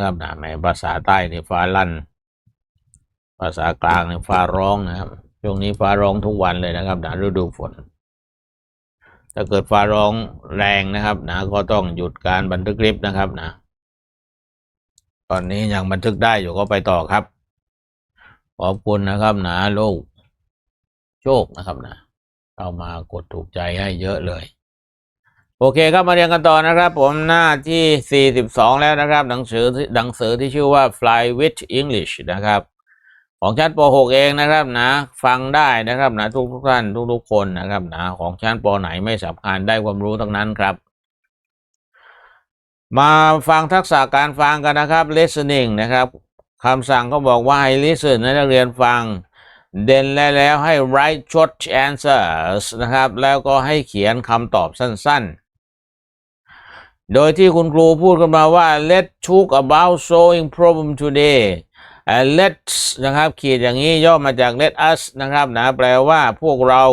นะครับนะแหมภาษาใต้นี่ฟ้าลั่น ภาษากลางนี่ฟ้าร้องนะครับช่วงนี้ฟ้าร้องทุกวันเลยนะครับนะฤดูฝน ถ้าเกิดฟ้าร้องแรงนะครับนะก็ต้องหยุดการบันทึกคลิปนะครับนะตอนนี้ยังบันทึกได้อยู่ก็ไปต่อครับ ขอบคุณนะครับนะโลกโชคนะครับนะเข้ามากดถูกใจให้เยอะเลย โอเคครับมาเรียนกันต่อนะครับผมหน้าที่ 42 แล้วนะครับ หนังสือที่หนังสือที่ชื่อว่า Fly with English นะครับ ของชั้นป .6 เองนะครับนะฟังได้นะครับนะทุกทุกท่านทุกทุกคนนะครับนะของชั้นปไหนไม่สำคัญได้ความรู้ทั้งนั้นครับ มาฟังทักษะการฟังกันนะครับ listening นะครับคำสั่งก็บอกว่าให้ listen ให้นักเรียนฟังเด่นแล้วแล้วให้ write short answers นะครับ แล้วก็ให้เขียนคำตอบสั้นๆ โดยที่คุณครูพูดกันมาว่า let's talk about solving problem today อ่า let's นะครับขีดอย่างนี้ย่อมาจาก let us นะครับนะแปลว่าพวกเรา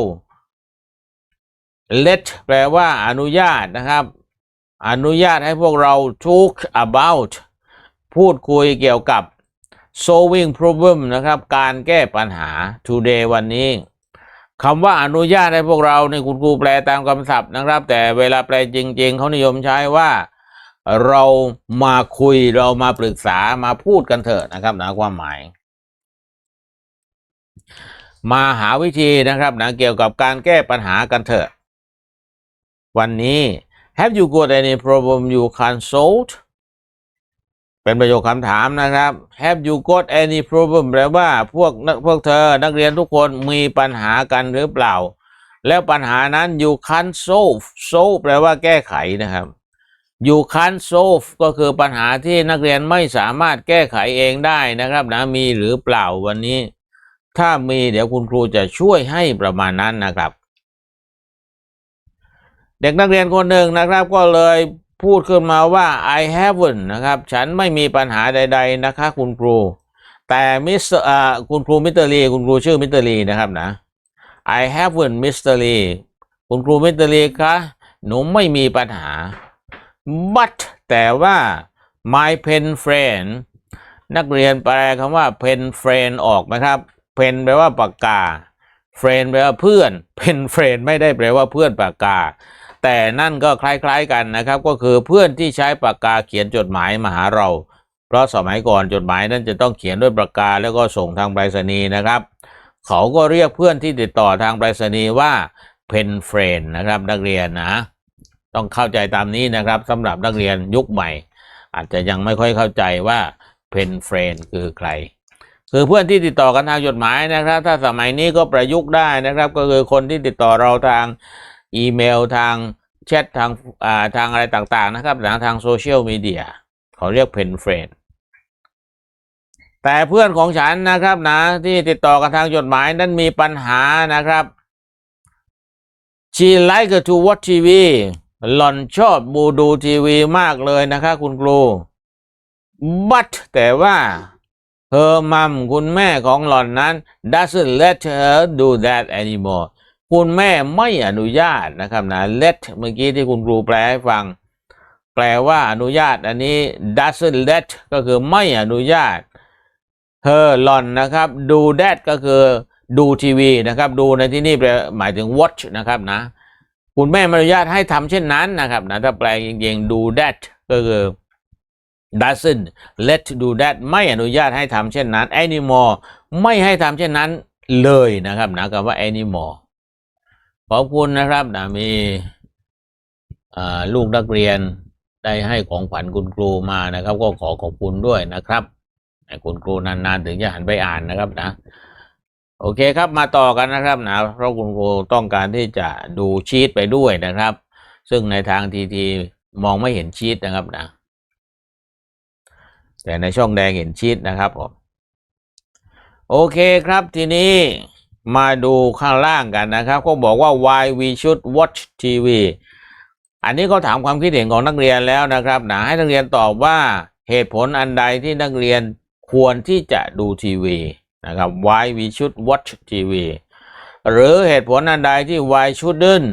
let แปลว่าอนุญาตนะครับ อนุญาตให้พวกเรา talk about พูดคุยเกี่ยวกับ solving problem นะครับ การแก้ปัญหา today วันนี้ คำว่าอนุญาตให้พวกเราในยคุณครูแปลตามคำศัพท์นะครับ แต่เวลาแปลจริง ๆเขานิยมใช้ว่า เรามาคุยเรามาปรึกษามาพูดกันเถอะนะครับนะความหมาย มาหาวิธีนะครับนะเกี่ยวกับการแก้ปัญหากันเถอะ วันนี้ Have you got any problem you can solve เป็นประโยคคำถามนะครับ Have you got any problem แปลว่าพวกพวกเธอนักเรียนทุกคนมีปัญหากันหรือเปล่า แล้วปัญหานั้น you can solve solve แปลว่าแก้ไขนะครับ you can solve ก็คือปัญหาที่นักเรียนไม่สามารถแก้ไขเองได้นะครับนะมีหรือเปล่าวันนี้ ถ้ามีเดี๋ยวคุณครูจะช่วยให้ประมาณนั้นนะครับ เด็กนักเรียนคนหนึ่งนะครับก็เลย พูดขึ้นมาว่า I haven't นะครับ ฉันไม่มีปัญหาใด ๆ นะคะ คุณครู แต่มิสอ่าคุณครูมิสเตอร์ลีคุณครูชื่อมิสเตอร์ลีนะครับนะ I haven't มิสเตอรีคุณครูมิสเตอร์ลีคะหนูไม่มีปัญหา but แต่ว่า my pen friend นักเรียนแปลคำว่า pen friend ออกไหมครับ pen แปลว่าปากกา friend แปลว่าเพื่อน pen friend ไม่ได้แปลว่าเพื่อนปากกา แต่นั่นก็คล้ายๆกันนะครับ ก็คือเพื่อนที่ใช้ปากกาเขียนจดหมายมาหาเรา เพราะสมัยก่อนจดหมายนั้นจะต้องเขียนด้วยปากกาแล้วก็ส่งทางไปรษณีย์นะครับ เขาก็เรียกเพื่อนที่ติดต่อทางไปรษณีย์ว่า pen friend นะครับนักเรียนนะต้องเข้าใจตามนี้นะครับสำหรับนักเรียนยุคใหม่ อาจจะยังไม่ค่อยเข้าใจว่า pen friend คือใครคือเพื่อนที่ติดต่อกันทางจดหมายนะครับ ถ้าสมัยนี้ก็ประยุกต์ได้นะครับ ก็คือคนที่ติดต่อเราทาง อีเมลทางแชททางอ่าทางอะไรต่างๆนะครับทางทางโซเชียลมีเดียเขาเรียก pen friend แต่เพื่อนของฉันนะครับนะที่ติดต่อกันทางจดหมายนั้นมีปัญหานะครับ she like to watch TV หล่อนชอบบูดูทีวีมากเลยนะคะคุณครู but แต่ว่า her mom คุณแม่ของหล่อนนั้น doesn't let her do that anymore คุณแม่ไม่อนุญาตนะครับนะ let เมื่อกี้ที่คุณครูแปลให้ฟัง แปลว่าอนุญาตอันนี้ doesn't let ก็คือไม่อนุญาต her หลอนนะครับ do that ก็คือดูทีวีนะครับดูในที่นี่แปลหมายถึง watch นะครับนะ คุณแม่ไม่อนุญาตให้ทำเช่นนั้นนะครับนะถ้าแปลจริงๆ do that ก็คือ doesn't let do that ไม่อนุญาตให้ทำเช่นนั้น anymore ไม่ให้ทำเช่นนั้นเลยนะครับนะคำว่า anymore ขอบคุณนะครับนะมีลูกนักเรียนได้ให้ของขวัญคุณครูมานะครับ ก็ขอขอบคุณด้วยนะครับคุณครูนานๆถึงจะหันไปอ่านนะครับนะ โอเคครับมาต่อกันนะครับนะเพราะคุณครูต้องการที่จะดูชีตไปด้วยนะครับ ซึ่งในทางทีทีมองไม่เห็นชีตนะครับนะ แต่ในช่องแดงเห็นชีตนะครับผมโอเคครับทีนี้ มาดูข้างล่างกันนะครับก็บอกว่า why we should watch TV อันนี้เขาถามความคิดเห็นของนักเรียนแล้วนะครับนะให้นักเรียนตอบว่าเหตุผลอันใดที่นักเรียนควรที่จะดูทีวีนะครับ why we should watch TV หรือเหตุผลอันใดที่ why shouldn't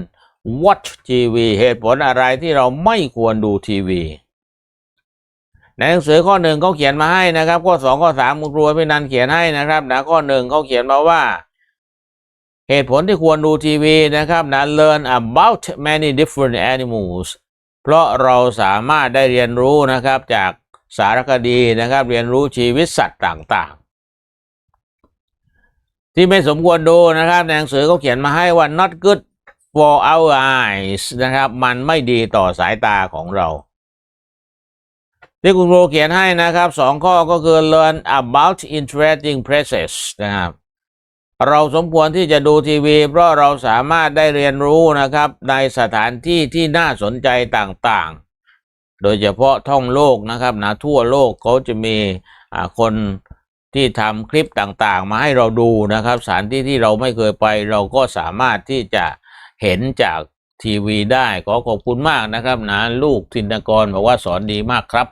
watch TV เหตุผลอะไรที่เราไม่ควรดูทีวีในหนังสือข้อหนึ่งเขาเขียนมาให้นะครับ ข้อสองข้อสามคุณครูพี่นันเขียนให้นะครับนะข้อหนึ่งเขาเขียนมาว่า เหตุผลที่ควรดูทีวีนะครับนะ learn about many different animals เพราะเราสามารถได้เรียนรู้นะครับจากสารคดีนะครับ เรียนรู้ชีวิตสัตว์ต่างๆ ที่ไม่สมควรดูนะครับในหนังสือเขาเขียนมาให้ว่า not good for our eyes นะครับ มันไม่ดีต่อสายตาของเรา ที่คุณครูเขียนให้นะครับสองข้อก็คือ learn about interesting places นะครับ เราสมควรที่จะดูทีวี เพราะเราสามารถได้เรียนรู้นะครับ ในสถานที่ที่น่าสนใจต่างๆ โดยเฉพาะท่องโลกนะครับนะทั่วโลกเขาจะมีคนที่ทำคลิปต่างๆ มาให้เราดูนะครับ สถานที่ที่เราไม่เคยไป เราก็สามารถที่จะเห็นจากทีวีได้ขอขอบคุณมากนะครับนะลูกธินกรบอกว่าสอนดีมากครับ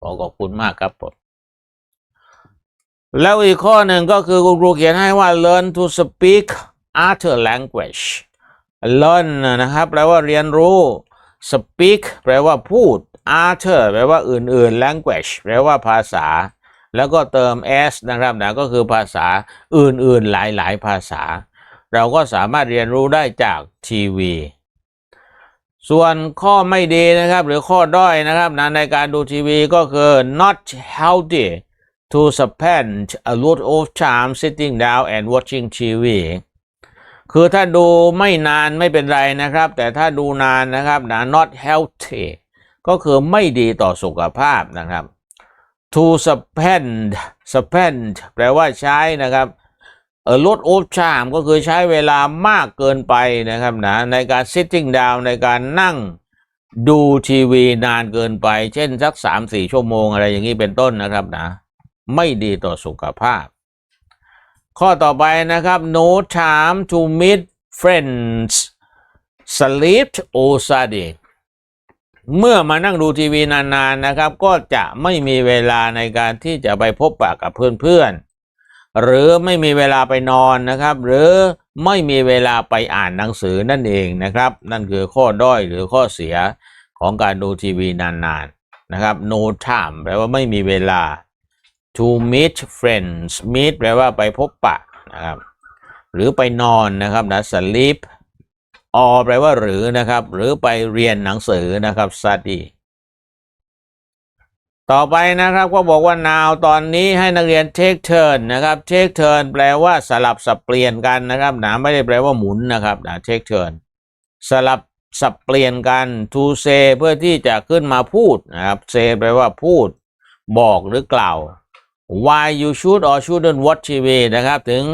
ขอขอบคุณมากครับผม แล้วอีกข้อหนึ่งก็คือคุณครูเขียนให้ว่า learn to speak other language learn นะครับแปลว่าเรียนรู้ speak แปลว่าพูด other แปลว่าอื่นๆ language แปลว่าภาษา แล้วก็เติม s นะครับนะก็คือภาษาอื่นๆหลายๆ ภาษา เราก็สามารถเรียนรู้ได้จากทีวีส่วนข้อไม่ดีนะครับ หรือข้อด้อยนะครับนะในการดูทีวีก็คือ not healthy to spend a lot of time sitting down and watching TV คือถ้าดูไม่นานไม่เป็นไรนะครับ แต่ถ้าดูนานนะครับนะ not healthy ก็คือไม่ดีต่อสุขภาพนะครับ to spend spend แปลว่าใช้นะครับเออลด of time ก็คือใช้เวลามากเกินไปนะครับนะในการ sitting down ในการนั่งดูทีวีนานเกินไป เช่นสักสามสี่ชั่วโมงอะไรอย่างนี้เป็นต้นนะครับนะ ไม่ดีต่อสุขภาพ ข้อต่อไปนะครับ no time to meet friends sleep or study เมื่อมานั่งดูทีวีนานๆนะครับ ก็จะไม่มีเวลาในการที่จะไปพบปะกับเพื่อนๆ หรือไม่มีเวลาไปนอนนะครับ หรือไม่มีเวลาไปอ่านหนังสือนั่นเองนะครับ นั่นคือข้อด้อยหรือข้อเสียของการดูทีวีนานๆนะครับ no time แปลว่าไม่มีเวลา to meet friends meet แปลว่าไปพบปะนะครับหรือไปนอนนะครับนะ sleep or แปลว่าหรือนะครับ หรือไปเรียนหนังสือนะครับ study ต่อไปนะครับก็บอกว่า now ตอนนี้ให้นักเรียน take turn นะครับ take turn แปลว่าสลับสับเปลี่ยนกันนะครับนะไม่ได้แปลว่าหมุนนะครับนะ take turn สลับสับเปลี่ยนกัน to say เพื่อที่จะขึ้นมาพูดนะครับ say แปลว่าพูด บอกหรือกล่าว why you should or shouldn't watch TV นะครับ ถึง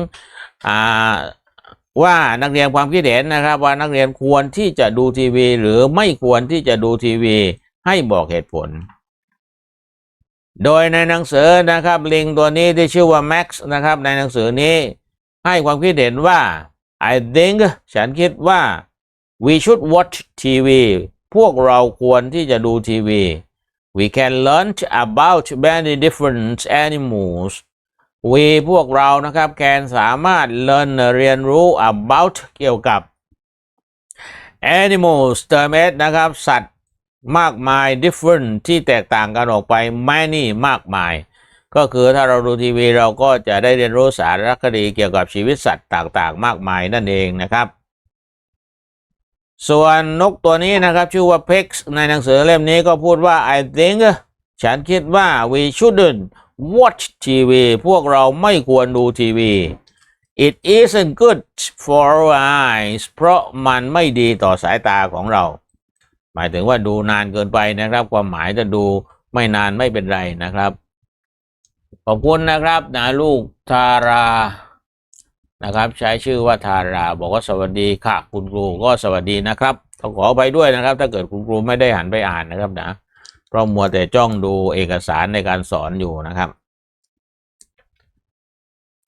ว่านักเรียนความคิดเห็นนะครับ ว่านักเรียนควรที่จะดูทีวี หรือไม่ควรที่จะดูทีวี ให้บอกเหตุผล โดยในหนังสือนะครับ ลิงตัวนี้ที่ชื่อว่า Max นะครับ ในหนังสือนี้ให้ความคิดเห็นว่า I think ฉันคิดว่า we should watch TV พวกเราควรที่จะดูทีวี we can learn about many different animals we พวกเรานะครับ can สามารถ learn เรียนรู้ about เกี่ยวกับ animals เติม s นะครับ สัตว์มากมาย different ที่แตกต่างกันออกไป many มากมาย ก็คือถ้าเราดูทีวีเราก็จะได้เรียนรู้สารคดีเกี่ยวกับชีวิตสัตว์ต่างๆ มากมายนั่นเองนะครับ ส่วนนกตัวนี้นะครับ ชื่อว่า Pex ในหนังสือเล่มนี้ก็พูดว่า I think ฉันคิดว่า we shouldn't watch TV พวกเราไม่ควรดูทีวี it isn't good for our eyes เพราะมันไม่ดีต่อสายตาของเรา หมายถึงว่าดูนานเกินไปนะครับ ความหมายจะดูไม่นานไม่เป็นไรนะครับ ขอบคุณนะครับนะลูกทารา นะครับ ใช้ชื่อว่าทารา บอกว่าสวัสดีค่ะ คุณครูก็สวัสดีนะครับต้องขอไปด้วยนะครับ ถ้าเกิดคุณครูไม่ได้หันไปอ่านนะครับนะเพราะมัวแต่จ้องดูเอกสารในการสอนอยู่นะครับ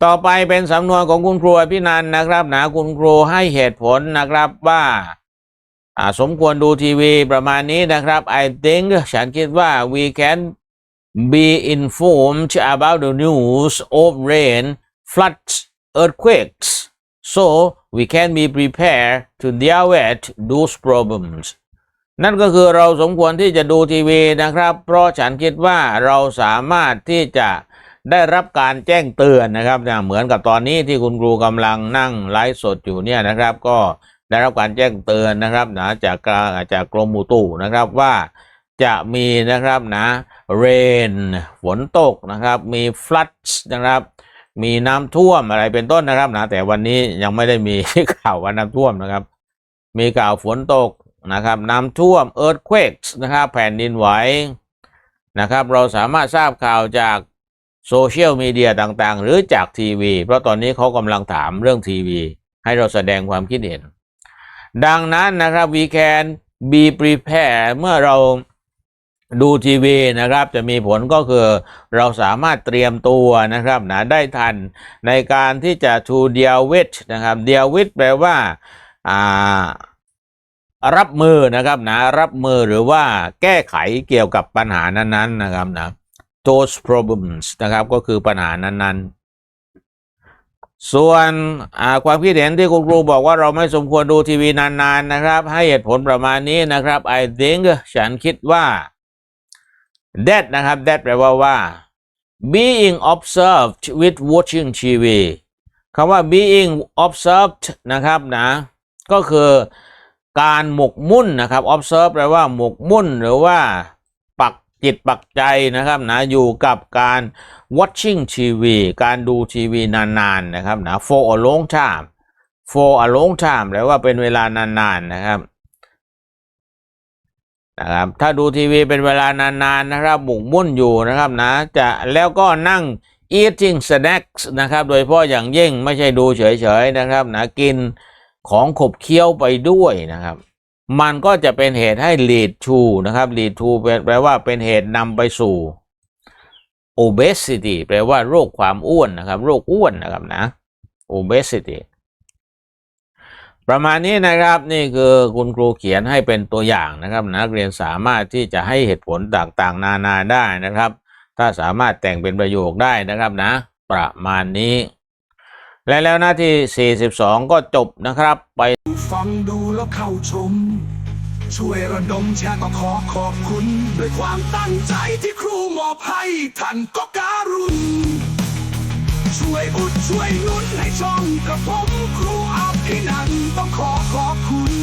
ต่อไปเป็นสำนวนของคุณครูอภินันนะครับนะคุณครูให้เหตุผลนะครับว่าอ่าสมควรดูทีวีประมาณนี้นะครับ I think ฉันคิดว่า we can be informed about the news of rain floods earthquakes so we can be prepared to deal with those problems นั่นก็คือเราสมควรที่จะดูทีวีนะครับ เพราะฉันคิดว่าเราสามารถที่จะได้รับการแจ้งเตือนนะครับเนี่ยเหมือนกับตอนนี้ที่คุณครูกำลังนั่งไลฟ์สดอยู่เนี่ยนะครับ ก็ได้รับการแจ้งเตือนนะครับนะจากจากกรมอุตุนะครับว่าจะมีนะครับนะเรนฝนตกนะครับ มีฟลัดนะครับ มีน้ำท่วมอะไรเป็นต้นนะครับนะแต่วันนี้ยังไม่ได้มีข่าวว่าน้ำท่วมนะครับ มีข่าวฝนตกนะครับ น้ำท่วม earthquakes นะครับแผ่นดินไหวนะครับ เราสามารถทราบข่าวจากโซเชียลมีเดียต่างๆ หรือจากทีวี เพราะตอนนี้เขากำลังถามเรื่องทีวี ให้เราแสดงความคิดเห็น ดังนั้นนะครับ we can be prepared เมื่อเรา ดูทีวีนะครับจะมีผลก็คือเราสามารถเตรียมตัวนะครับนะได้ทันในการที่จะ to deal with นะครับ deal with แปลว่าารับมือนะครับนะรับมือหรือว่าแก้ไขเกี่ยวกับปัญหานั้นๆนะครับนะ those problems นะครับก็คือปัญหานั้นๆส่วนความคิดเห็นที่คุณครูบอกว่าเราไม่สมควรดูทีวีนานๆนะครับ ให้เหตุผลประมาณนี้นะครับ I think ฉันคิดว่า that นะครับ that แปลว่าว่า being observed with watching TV คำว่า being observed นะครับนะ ก็คือการหมกมุ่นนะครับ observe แปลว่าหมกมุ่นหรือว่า ปักจิตปักใจนะครับนะอยู่กับการ watching TV การดูทีวีนานๆนะครับนะ for a long time for a long time แปลว่าเป็นเวลานานๆนะครับ นะครับถ้าดูทีวีเป็นเวลานานๆนะครับหมกมุ่นอยู่นะครับนะจะแล้วก็นั่ง eating snacks นะครับ โดยเฉพาะอย่างยิ่งไม่ใช่ดูเฉยๆนะครับนะกินของขบเคี้ยวไปด้วยนะครับ มันก็จะเป็นเหตุให้ lead to นะครับ lead to แปลว่าเป็นเหตุนำไปสู่ obesity แปลว่าโรคความอ้วนนะครับ โรคอ้วนนะครับนะ obesity ประมาณนี้นะครับนี่คือคุณครูเขียนให้เป็นตัวอย่างนะครับ นักเรียนสามารถที่จะให้เหตุผลต่างๆ นานาได้นะครับ ถ้าสามารถแต่งเป็นประโยคได้นะครับนะ ประมาณนี้ และแล้วหน้าที่ 42 ก็จบนะครับไปฟังดูแล้วเข้าชม ช่วยระดมแชร์ก็ขอขอบคุณ ด้วยความตั้งใจที่ครูมอบให้ท่านก็การุณช่วยอุดช่วยหนุนให้ช่องกระผมครู ที่นั้นต้องขอขอบคุณ